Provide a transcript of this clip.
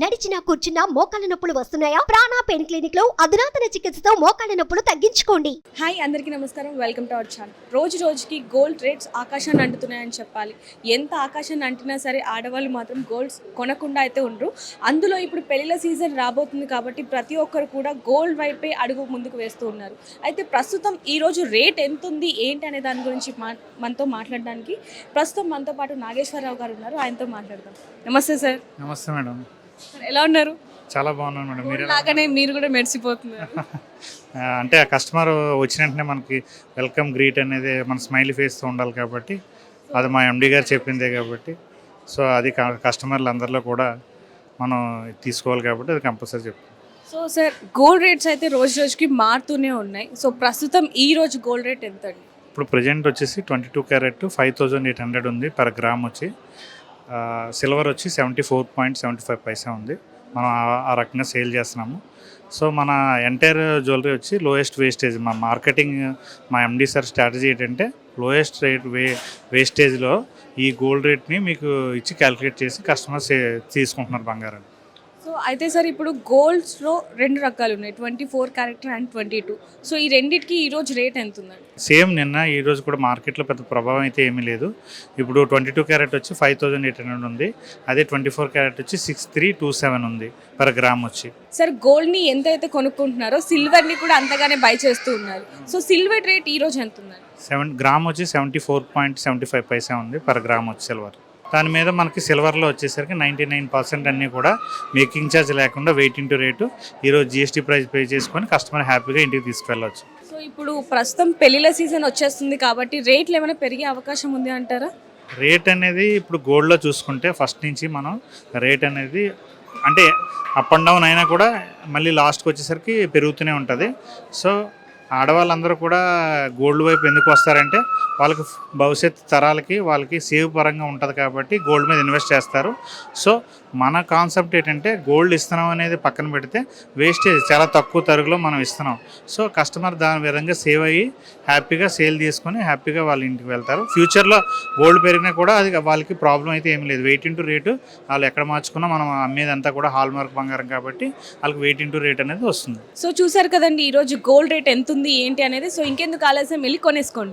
నడిచినా కూర్చున్నా మోకాళ్ళ నొప్పులు వస్తున్నాయా? ప్రాణా పెయిన్ క్లినిక్లో అధునాతన చికిత్సతో మోకాళ్ళ నొప్పులు తగ్గించుకోండి. హాయ్ అందరికీ నమస్కారం. వెల్కమ్ టు అవర్ ఛానల్ రోజు రోజుకి గోల్డ్ రేట్స్ ఆకాశాన్ని అంటున్నాయని చెప్పాలి. ఎంత ఆకాశాన్ని అంటినా సరే ఆడవాళ్ళు మాత్రం గోల్డ్స్ కొనకుండా అయితే ఉండరు. అందులో ఇప్పుడు పెళ్ళిల సీజన్ రాబోతుంది కాబట్టి ప్రతి ఒక్కరు కూడా గోల్డ్ వైపే అడుగు ముందుకు వేస్తూ ఉన్నారు. అయితే ప్రస్తుతం ఈ రోజు రేట్ ఎంత ఉంది? ఏంటి అనే దాని గురించి మా మనతో మాట్లాడడానికి ప్రస్తుతం మనతో పాటు నాగేశ్వరరావు గారు ఉన్నారు. ఆయనతో మాట్లాడదాం. నమస్తే సార్. నమస్తే మేడం. సార్, ఎలా ఉన్నారు? చాలా బాగున్నాను మేడం. మీరు లాగానే మీరు కూడా మెరిసిపోతున్నారు. అంటే ఆ కస్టమర్ వచ్చిన వెంటనే మనకి వెల్కమ్ గ్రీట్ అనేది మన స్మైలీ ఫేస్తో ఉండాలి కాబట్టి అది మా ఎండి గారు చెప్పిందే కాబట్టి సో అది కస్టమర్లు అందరిలో కూడా మనం తీసుకోవాలి కాబట్టి అది కంపల్సరీ చెప్తాం సో సార్ గోల్డ్ రేట్స్ అయితే రోజు రోజుకి మారుతూనే ఉన్నాయి. సో ప్రస్తుతం ఈ రోజు గోల్డ్ రేట్ ఎంత ఇప్పుడు ప్రజెంట్ వచ్చేసి twenty two carat five thousand eight hundred ఉంది పర్ గ్రామ్ వచ్చి. సిల్వర్ వచ్చి seventy four point seventy five paisa ఉంది. మనం ఆ- రకంగా సేల్ చేస్తున్నాము. సో మన ఎంటైర్ జ్యువెలరీ వచ్చి లోయెస్ట్ వేస్టేజ్ మా మార్కెటింగ్ మా ఎండీ సార్ స్ట్రాటజీ ఏంటంటే లోయెస్ట్ రేట్ వే వేస్టేజ్లో ఈ గోల్డ్ రేట్ని మీకు ఇచ్చి క్యాలిక్యులేట్ చేసి కస్టమర్స్ తీసుకుంటున్నారు బంగారం సో అయితే సార్ ఇప్పుడు గోల్డ్స్లో రెండు రకాలు ఉన్నాయి twenty four character and twenty two. So ఈ రెండింటికి ఈ రోజు రేట్ ఎంత ఉందండి సేమ్ నిన్న ఈ రోజు కూడా మార్కెట్లో పెద్ద ప్రభావం అయితే ఏమీ లేదు. ఇప్పుడు ట్వంటీ టూ క్యారెట్ వచ్చి ఫైవ్ థౌజండ్ ఎయిట్ హండ్రెడ్ ఉంది. అదే ట్వంటీ ఫోర్ క్యారెట్ వచ్చి సిక్స్ త్రీ టూ సెవెన్ ఉంది పర్ గ్రామ్ వచ్చి. సార్ గోల్డ్ని ఎంత అయితే కొనుక్కుంటున్నారో సిల్వర్ని కూడా అంతగానే బై చేస్తూ ఉన్నారు. సో సిల్వర్ రేట్ ఈ రోజు ఎంత ఉందండి సెవెన్ గ్రామ్ వచ్చి seventy four point seventy five paisa ఉంది పర్ గ్రామ్ వచ్చి సిల్వర్ దాని మీద మనకి సిల్వర్లో వచ్చేసరికి నైంటీ నైన్ పర్సెంట్ అన్నీ కూడా మేకింగ్ ఛార్జ్ లేకుండా వెయిట్ ఇంటూ రేటు ఈరోజు జిఎస్టీ ప్రైస్ పే చేసుకొని కస్టమర్ హ్యాపీగా ఇంటికి తీసుకెళ్ళవచ్చు సో ఇప్పుడు ప్రస్తుతం పెళ్ళిల సీజన్ వచ్చేస్తుంది కాబట్టి రేట్లు ఏమైనా పెరిగే అవకాశం ఉంది అంటారా? రేట్ అనేది ఇప్పుడు గోల్డ్లో చూసుకుంటే ఫస్ట్ నుంచి మనం రేట్ అనేది అంటే అప్ అండ్ డౌన్ అయినా కూడా మళ్ళీ లాస్ట్కి వచ్చేసరికి పెరుగుతూనే ఉంటుంది. సో ఆడవాళ్ళందరూ కూడా గోల్డ్ వైపు ఎందుకు వస్తారంటే వాళ్ళకి భవిష్యత్ తరాలకి వాళ్ళకి సేవ్ పరంగా ఉంటుంది కాబట్టి గోల్డ్ మీద ఇన్వెస్ట్ చేస్తారు. సో మన కాన్సెప్ట్ ఏంటంటే గోల్డ్ ఇస్తున్నాం అనేది పక్కన పెడితే వేస్టేజ్ చాలా తక్కువ తరుగులో మనం ఇస్తున్నాం. సో కస్టమర్ దాని విధంగా సేవ్ అయ్యి హ్యాపీగా సేల్ తీసుకొని హ్యాపీగా వాళ్ళ ఇంటికి వెళ్తారు. ఫ్యూచర్లో గోల్డ్ పెరిగినా కూడా అది వాళ్ళకి ప్రాబ్లం అయితే ఏం లేదు. వెయిట్ ఇంటూ రేటు వాళ్ళు ఎక్కడ మార్చుకున్నా మనం అమ్మేదంతా కూడా హాల్ మార్క్ బంగారం కాబట్టి వాళ్ళకి వెయిట్ ఇంటూ రేట్ అనేది వస్తుంది. సో చూసారు కదండి ఈరోజు గోల్డ్ రేట్ ఎంత ఉంది ఏంటి అనేది. సో ఇంకెందుకు ఆలస్యం? వెళ్ళి కొనేసుకోండి.